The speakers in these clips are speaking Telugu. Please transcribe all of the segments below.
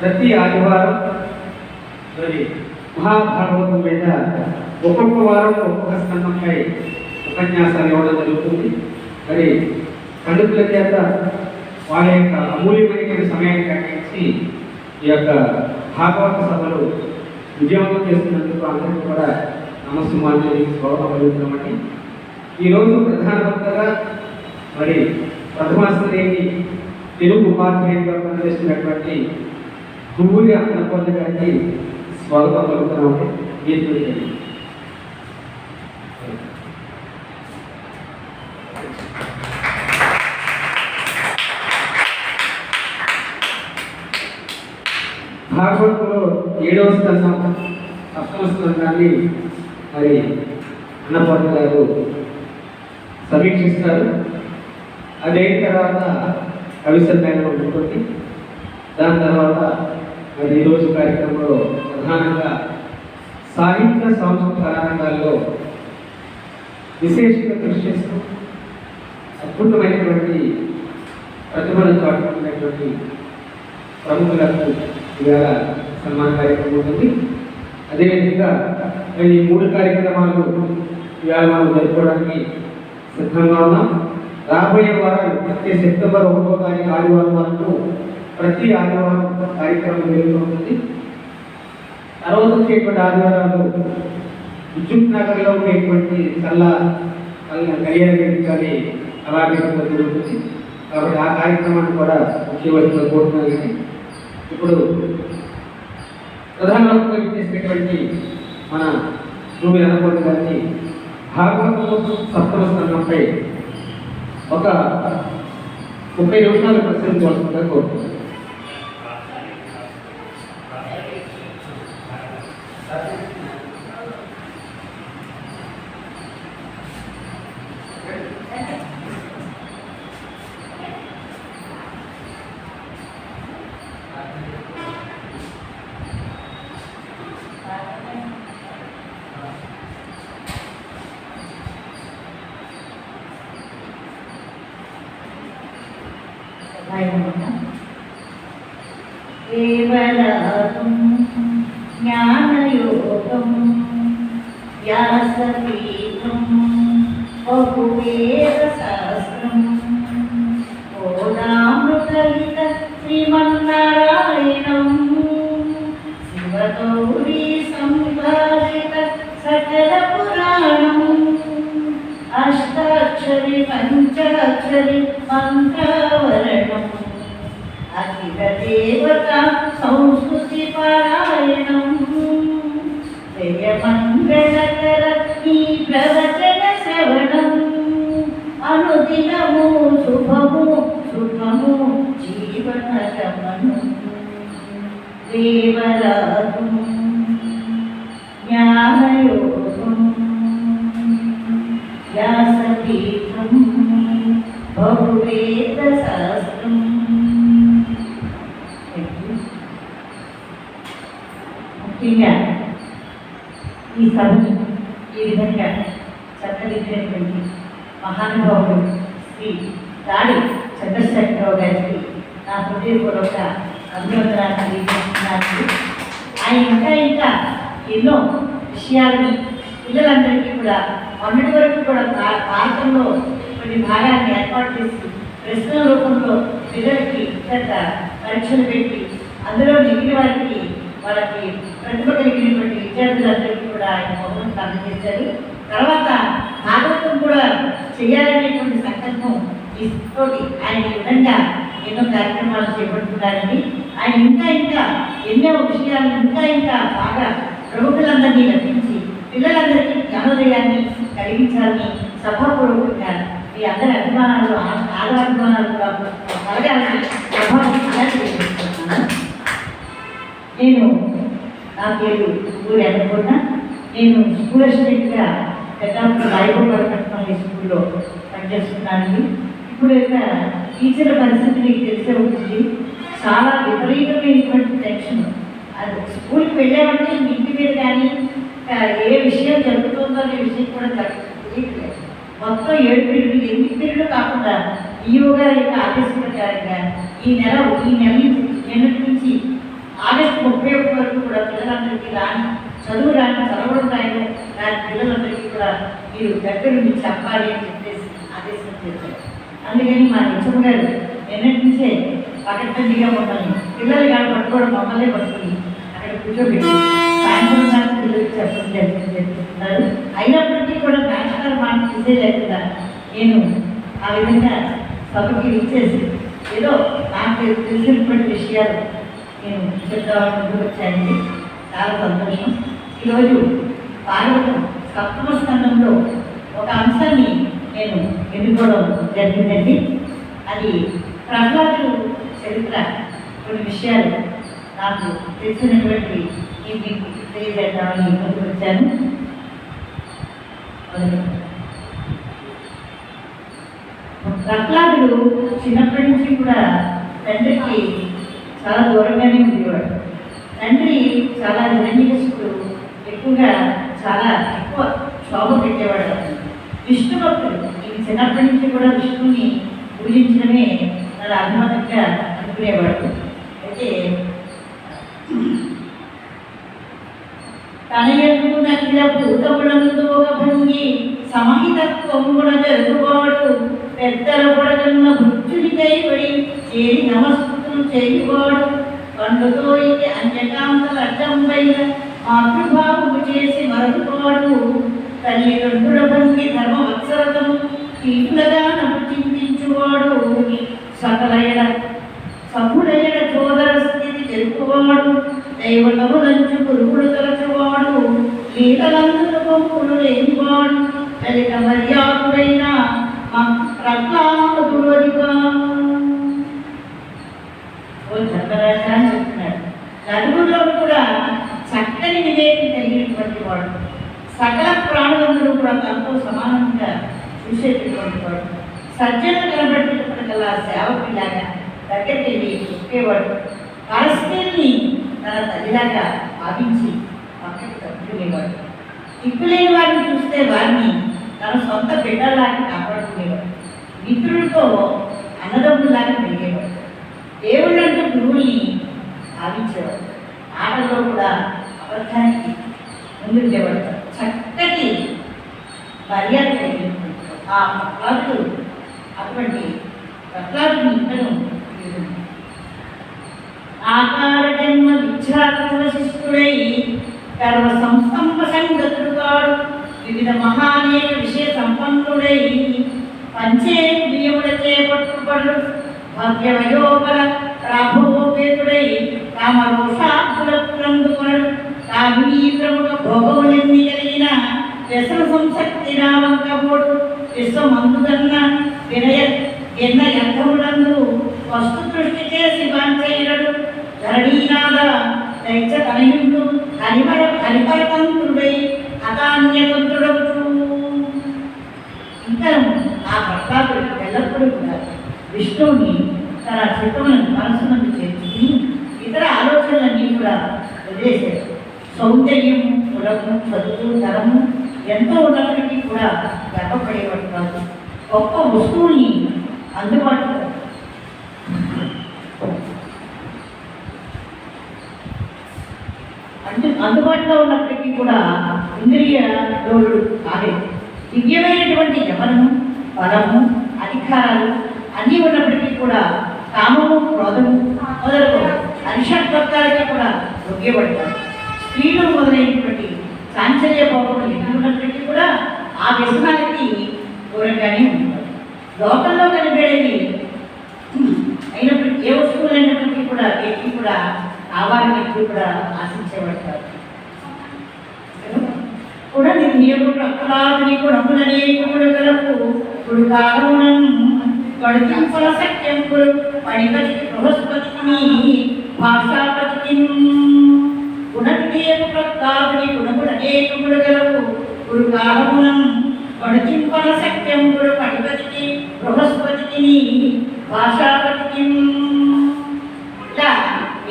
ప్రతి ఆదివారం మరి మహాభాగవతం మీద ఒక్కొక్క వారం ఒక్కొక్క స్కంధంపై ఉపన్యాసాలు ఇవ్వడం జరుగుతుంది. మరి పండితుల చేత వాళ్ళ యొక్క అమూల్యమైన సమయాన్ని కేటాయించి ఈ యొక్క భాగవత సభలు విజయవంతం చేస్తున్నందుకు అందరికీ కూడా నమస్సుమాన్ని గౌరవం పలుకుతున్నామండి ఈరోజు ప్రధాన వక్తగా మరి ప్రథమ తెలుగు ఉపాధ్యాయులుగా పనిచేస్తున్నటువంటి సూర్య అన్నపూర్ణ స్వల్ప పలుకుతామని గీతుంది భాగవతంలో ఏడవ స్థానం సప్తమ స్థానాన్ని మరి అన్నపూర్ణ గారు సమీక్షిస్తారు. అదే తర్వాత కవిసంధానం ఉంటుంది దాని తర్వాత మరి ఈరోజు కార్యక్రమంలో ప్రధానంగా సాహిత్య సాంస్కృతిక రంగాల్లో విశేషంగా కృషి చేస్తూ అద్భుతమైనటువంటి ప్రతిభను చాటుకున్నటువంటి ప్రముఖులకు ఇవాళ సన్మాన కార్యక్రమం ఉంటుంది అదేవిధంగా మరి ఈ మూడు కార్యక్రమాలు ఇవాళ మనం జరుపుకోవడానికి సిద్ధంగా ఉన్నాం. రాబోయే వారాలు ప్రతి సెప్టెంబర్ ఒకటో తారీఖు ఆదివారం వరకు ప్రతి ఆదివారం కార్యక్రమం జరుగుతుంది. తర్వాత వచ్చేటువంటి ఆదివారాలు విద్యుత్ నగర్లో ఉండేటువంటి చల్ల కళ్యాణ కానీ అలాగే జరుగుతుంది కాబట్టి ఆ కార్యక్రమాన్ని కూడా ముఖ్యవలసిన కోరుతున్నాను ఇప్పుడు ప్రధానమంత్రి చేసినటువంటి మన భూమి అనుకోండి గారిని భాగవతము సప్తమ స్థానంపై ఒక ముప్పై నిమిషాలు ప్రసరించవలసిందిగా కోరుతున్నాను కేవలం జ్ఞానయోగం వ్యాసపీఠం బహువేద శాస్త్రం ఓదామృతలిత శ్రీమన్నారాయణం. శివగౌరీ సంభాషిత సకల పురాణం అష్టాక్షరి పంచాక్షరి మంత్రవరణం అఖిల దేవత సంస్కృతి పారాయణం జయ మంగళకర ఈ ప్రవచన శ్రవణం అనుదినము శుభము సుఖము జీవన గమనం దేవరాగం జ్ఞానయోగం వ్యాసపీఠం బహువేద శాస్త్రం హృదయపూర్వక అభినందనాలు తెలియజేస్తున్నాను ఆయన ఇంకా ఇంకా ఎన్నో విషయాలని పిల్లలందరికీ కూడా మొన్నటి వరకు కూడా భా- భారతంలో కొన్ని భాగాన్ని ఏర్పాటు చేసి ప్రశ్నల రూపంలో పిల్లలకి పెద్ద పరీక్షలు పెట్టి అందులో మిగిలిన వారికి వాళ్ళకి ప్రతిభ కలిగినటువంటి విద్యార్థులందరికీ కూడా ఆయన బహుమతులు అందజేశారు. తర్వాత భాగవతం కూడా చేయాలనేటువంటి సంకల్పం తీసుకొని ఆయన విధంగా ఎన్నో కార్యక్రమాలు చేపడుతున్నారని ఆయన ఇంకా ఇంకా ఎన్నో విషయాలు ఇంకా ఇంకా బాగా ప్రముఖులందరినీ రప్పించి పిల్లలందరికీ జ్ఞానోదయాన్ని కలిగించాలని సభాపూర్వకంగా మీ అందరి అభిమానాలు ఆ- ఆదరాభిమానాలు కలగాలని నేను నా పేరు ఊరి అనుకున్న. నేను స్కూల్ అసిస్టెంట్గా పెద్దాపురం రాయగోపాల స్కూల్లో పనిచేస్తున్నానండి. ఇప్పుడు టీచర్ల పరిస్థితి మీకు తెలిసే ఉంటుంది. చాలా విపరీతమైనటువంటి టెన్షన్ అది స్కూల్కి వెళ్ళామంటే ఇంటి మీద కానీ ఏ విషయం జరుగుతుందో అనే విషయం కూడా తెలియట్లేదు. మొత్తం ఏడు పీరియడ్లు ఎనిమిది పీరియడ్లు కాకుండా ఈయో గారి యొక్క ఆదేశ ప్రకారంగా ఈ నెల ఈ నెల నుంచి నిన్నటి నుంచి ఆగస్టు ముప్పై ఒకటి వరకు కూడా పిల్లలందరికీ రాని చదువు రాని చదవడం రాయడం రాని పిల్లలందరికీ కూడా మీరు దగ్గర నుంచి చెప్పాలి అని అందుకని మా నిత్యం గారు ఎన్నటి నుంచే పకడ్బందీగా మమ్మల్ని పిల్లలు కాదు పట్టుకోవడం మమ్మల్ని పట్టుకుని అక్కడ కూర్చోబెట్టి సాయంత్రం దాకా పిల్లలకి చెప్పడం జరిగింది. అయినప్పటికీ కూడా బ్యాచిలర్ మాట తీసేయలేకుండా నేను ఆ విధంగా సభకి ఇచ్చేసి ఏదో నాకు తెలిసినటువంటి విషయాలు నేను చెప్తామని ముందుకు వచ్చానండి. చాలా సంతోషం. ఈరోజు భారతం సప్తమ స్థానంలో ఒక అంశాన్ని నేను ఎన్నుకోవడం జరిగిందండి. అది ప్రహ్లాదుడు చరిత్ర కొన్ని విషయాలు నాకు తెలిసినటువంటి మీకు తెలియజేద్దామని ముందుకు వచ్చాను. ప్రహ్లాదుడు చిన్నప్పటి నుంచి కూడా తండ్రికి చాలా దూరంగానే ఉండేవాడు. తండ్రి చాలా నిరంజనసుడు ఎక్కువగా చాలా ఎక్కువ శోభ పెట్టేవాడు. చిన్నప్పటి నుంచి కూడా విష్ణుని పూజించడమే చాలా అభిమానంగా అనుకునేవాడు. అయితే తనయందు నకిల భూతములందు ఒక భంగి సమహితత్వం కూడా జరుగువాడు. పెద్దల పొడగన్న భృత్యునికై పడి చేరి నమస్కృతులు చేయువాడు. పండుతో ఇది అన్యకాంతల అడ్డంబైన మాతృభావము చేసి మరొకవాడు తల్లిదండ్రుల భంగి ధర్మ ఈ తీవ్రగా నన్ను చింతించువాడు సకలైన సభుడైన సోదర స్థితి తెలుపువాడు. దైవతములంచు పురుగుడు తరచువాడు లీలలందుల పంపులు లేనివాడు దళిత మర్యాదుడైన ప్రహ్లాదుడిగా ఓ చంద్రరాజ అని చెప్తున్నాడు. నలుగురిలో కూడా చక్కని వివేకం కలిగినటువంటి వాడు. సకల ప్రాణులందరూ కూడా తనతో సమానంగా చూసేటటువంటి వాడు సజ్జను కనబడేటప్పటికల్లా సేవకులాగా దగ్గరికి వెళ్ళి చెప్పేవాడు పరస్పరిని తన తల్లిలాగా భావించి పక్కకు తప్పుకునేవాడు దిక్కులేని వారిని చూస్తే వారిని తన సొంత బిడ్డలాగా కాపాడుకునేవాడు. మిత్రులతో అన్నదమ్ములాగా పెరిగేవాడు. దేవుళ్ళంటే గురువుని భావించేవాడు. ఆటలో కూడా అబద్ధానికి ముందుండేవాడు. చక్కటి మర్యాద కలిగినటువంటి ఆ భక్తాదులు అటువంటి ప్రహ్లాదుని ఇంటను ఆకార జన్మ విఖ్యాతుల శిష్యుడై కర్మ సంస్తంభ సంగతుడు కాడు వివిధ మహానేక విషయ సంపన్నుడై పంచేంద్రియములచే పట్టుబడు భవ్యవయోపర రాఘవోపేతుడై కామరోషాకులందుకొనడు కామినీ ప్రముఖ భోగముల విశ్వమందుగన్న వినయ ఎన్న యర్థములందు వస్తు దృష్టి చేసి వాంచయుడు ధరణీనాథ దైత్య తనయుడు హరిమర హరిపరతంత్రుడై హతాన్యతంత్రుడవుతూ ఇంకా ఆ భర్తాదుడు ఎల్లప్పుడూ కూడా విష్ణువుని తన చిత్తములను మనసునందు చేర్చుకుని ఇతర ఆలోచనలన్నీ కూడా వదిలేశాడు. సౌందర్యము కులము చదువు తరము ఎంతో ఉన్నప్పటికీ కూడా గర్వపడేవాడు కాదు. గొప్ప వస్తువుల్ని అందుబాటులో అందు అందుబాటులో ఉన్నప్పటికీ కూడా ఇంద్రియ లోడు కాలేదు. దివ్యమైనటువంటి యవనము బలము అధికారాలు అన్నీ ఉన్నప్పటికీ కూడా కామము క్రోధము మొదలు అరిషత్వర్గాలకి కూడా యొగ్యపడతారు స్త్రీలు మొదలైనటువంటి చాంచల్య భావములు ఎన్ని కూడా ఆ వ్యసనాలకి దూరంగానే ఉంటారు లోకంలో కనిపెడేవి అయినప్పటికీ ఏ వస్తువులు అయినప్పటికీ కూడా వ్యక్తి కూడా కావాలని ఎప్పుడు కూడా ఆశించేవాడు కూడా నీకు ప్రహ్లాదుని గుణములనేకుడు గలకు ఇప్పుడు కారణం గడిపింపల సత్యంకుడు పడిపతి బృహస్పతిని కావని గుణవిధేయకు ప్రహ్లాదుని గుణములనేకుడు గలకు ఇప్పుడు కారణం గడిచింపల సత్యంకుడు పడిపతికి బృహస్పతిని భాషాపతి ఇలా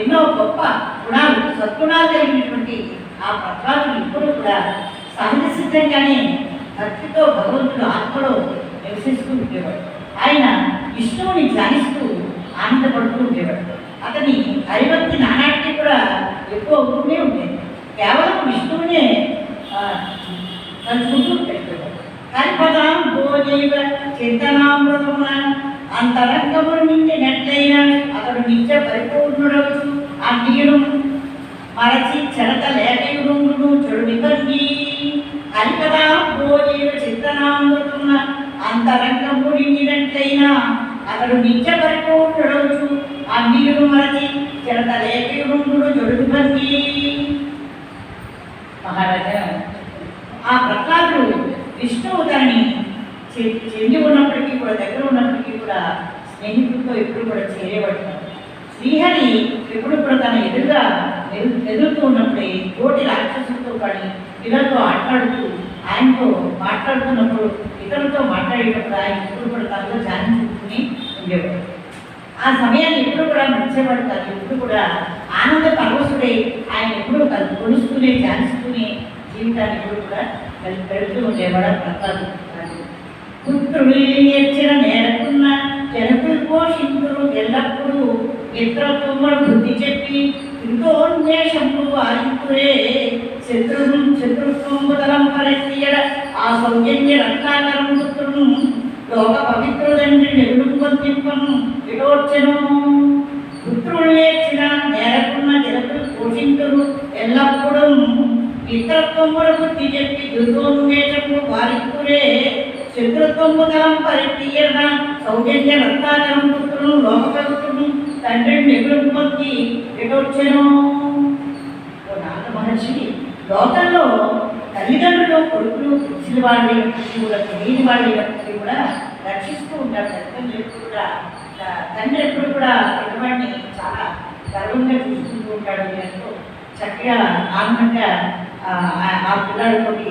ఎన్నో గొప్ప గుణాలు సద్గుణాలు కలిగినటువంటి ఆ పత్రాలను ఇప్పుడు కూడా సహజ సిద్ధంగానే భక్తితో భగవంతుడు ఆత్మలో నివసిస్తూ ఉండేవాడు. ఆయన విష్ణువుని ధ్యానిస్తూ ఆనందపడుతూ ఉండేవాడు. అతని హరిభక్తి నానాటికి కూడా ఎక్కువ అవుతూనే ఉండేది. కేవలం విష్ణువునే ఆ, తలుచుకుంటూ పెట్టాడు కల్పదాం భోజైవ చింతనామృతమున అంతరంగమును నిండినట్లయినా అతడు నిత్య పరిపూర్ణుడవచ్చు అన్నియుడు మరచి చెడత లేకయుడు చెడు నిబంధి కల్పదా భోజైవ చింతనామృతమున అంతరంగము నిండినట్లయినా అతడు నిత్య పరిపూర్ణుడవచ్చు అన్నియుడు మరచి చెడత లేకయుడును జడుగు నిబంధి మహారాజా ఆ ప్రహ్లాదుడు విష్ణువు దాన్ని చె- చెంది ఉన్నప్పటికీ కూడా దగ్గర ఉన్నప్పటికీ కూడా స్నేహితులతో ఎప్పుడు కూడా చేరేవాడు శ్రీహరి ఎప్పుడు కూడా తన ఎదురుగా ఎదురుతూ ఉన్నప్పుడే కోటి రాక్షసులతో కానీ పిల్లలతో ఆటలాడుతూ ఆయనతో మాట్లాడుతున్నప్పుడు ఇతరులతో మాట్లాడేటప్పుడు ఆయన ఎప్పుడు కూడా తనలో చూసుకుని ఉండేవాడు. ఆ సమయాన్ని ఎప్పుడు కూడా మర్చేవాడు కాదు ఎప్పుడు కూడా ఆనంద పరవశుడై ఆయన ఎప్పుడు కలు కొలుస్తూనే ధ్యానిస్తూనే జీవితాన్ని ఎప్పుడు కూడా గడి- పెడుతూ ఉండేవాడు ప్రసాద్ పుత్రుడు నేర్చిన నేరకున్న జనకులు పోషింతులు ఎల్లప్పుడూ మిత్రత్వములు బుద్ధి చెప్పి ఇంకోన్మేషము వారింతురే శత్రువు శత్రుత్వము తలం పరతీయడ ఆ సౌజన్య రక్తాకరం పుత్రును లోక పవిత్రుడండి నెల్లు పొందింపను విడోర్చను పుత్రులు నేరకున్న జనకులు పోషింతులు ఎల్లప్పుడూ మిత్రత్వముల చెప్పి దుర్గోన్మేషము వారింతురే శత్రుత్వము తలం పరితీయన సౌజన్య రత్నాకరం పుత్రుడు లోక పవిత్రుడు తండ్రి నెగుడు పొంది మహర్షి లోకంలో తల్లిదండ్రులు కొడుకులు పిచ్చిన వాళ్ళని కూడా తెలియని వాళ్ళని కూడా రక్షిస్తూ ఉంటారు తల్లిదండ్రులు కూడా తండ్రి ఎప్పుడు కూడా పిల్లవాడిని చాలా గర్వంగా చూసుకుంటూ ఉంటాడు ఎంతో చక్కగా ఆనందంగా ఆ, ఆ- పిల్లాడితోటి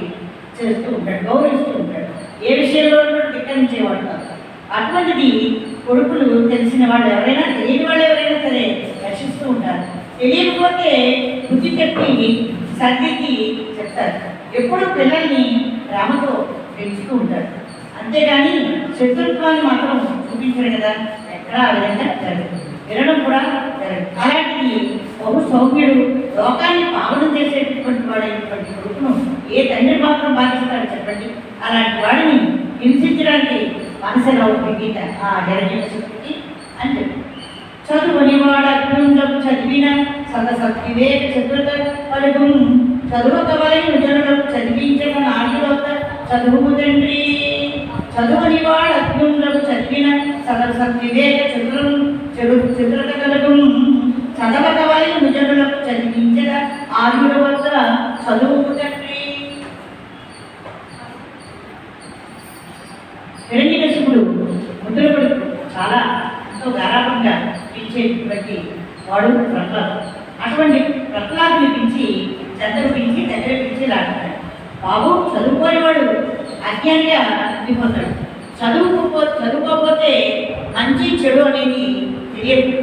చేస్తూ ఉంటాడు గౌరవిస్తూ ఉంటాడు. ఏ విషయంలో కూడా ధిక్కరించేవాడు కాదు. అటువంటిది కొడుకులు తెలిసిన వాళ్ళు ఎవరైనా తెలియని వాళ్ళు ఎవరైనా సరే రక్షిస్తూ ఉంటారు. తెలియకపోతే బుద్ధి చెప్పి సర్దికి చెప్తారు. ఎప్పుడు పిల్లల్ని ప్రేమతో పెంచుతూ ఉంటారు. అంతేగాని శత్రుత్వాన్ని మాత్రం చూపించారు కదా. ఎక్కడా ఆ విధంగా జరుగుతుంది. వినడం కూడా జరుగుతుంది అలాంటిది బహు సౌమ్యుడు లోకాన్ని పావనం చేసేటటువంటి వాడైనటువంటి కొడుకును ఏ తండ్రి మాత్రం బాధిస్తాడు చెప్పండి? అలాంటి వాడిని హింసించడానికి మనసులో ఉంది గీత ఆ జరగేసి అని చెప్పి. చదువునివాడ వాడ చదివిన సదస వివేక చతురత పలుకు చదువక వలన జనులకు చదివించమని నాడులొక్క చదువు తండ్రి. చదువుని వాడు అభ్యుండకు చదివిన సదస వివేక చతురం చెడు చతురత కలగం చదవక వలన నిజములకు చదివించిన ఆయుల వద్ద చదువు తండ్రి హిరణ్యకశిపుడు ముద్రపడు చాలా ఎంతో గారాభంగా పిలిచేటువంటి వాడు ప్రహ్లాదు. అటువంటి ప్రహ్లాదుని పిలిచి చెత్తను పిలిచి దగ్గర పిలిచి లాగుతాడు. బాబు చదువుకోనివాడు అజ్ఞానిగా ఉండిపోతాడు చదువుకోపో చదువుకోకపోతే మంచి చెడు అనేది తెలియదు.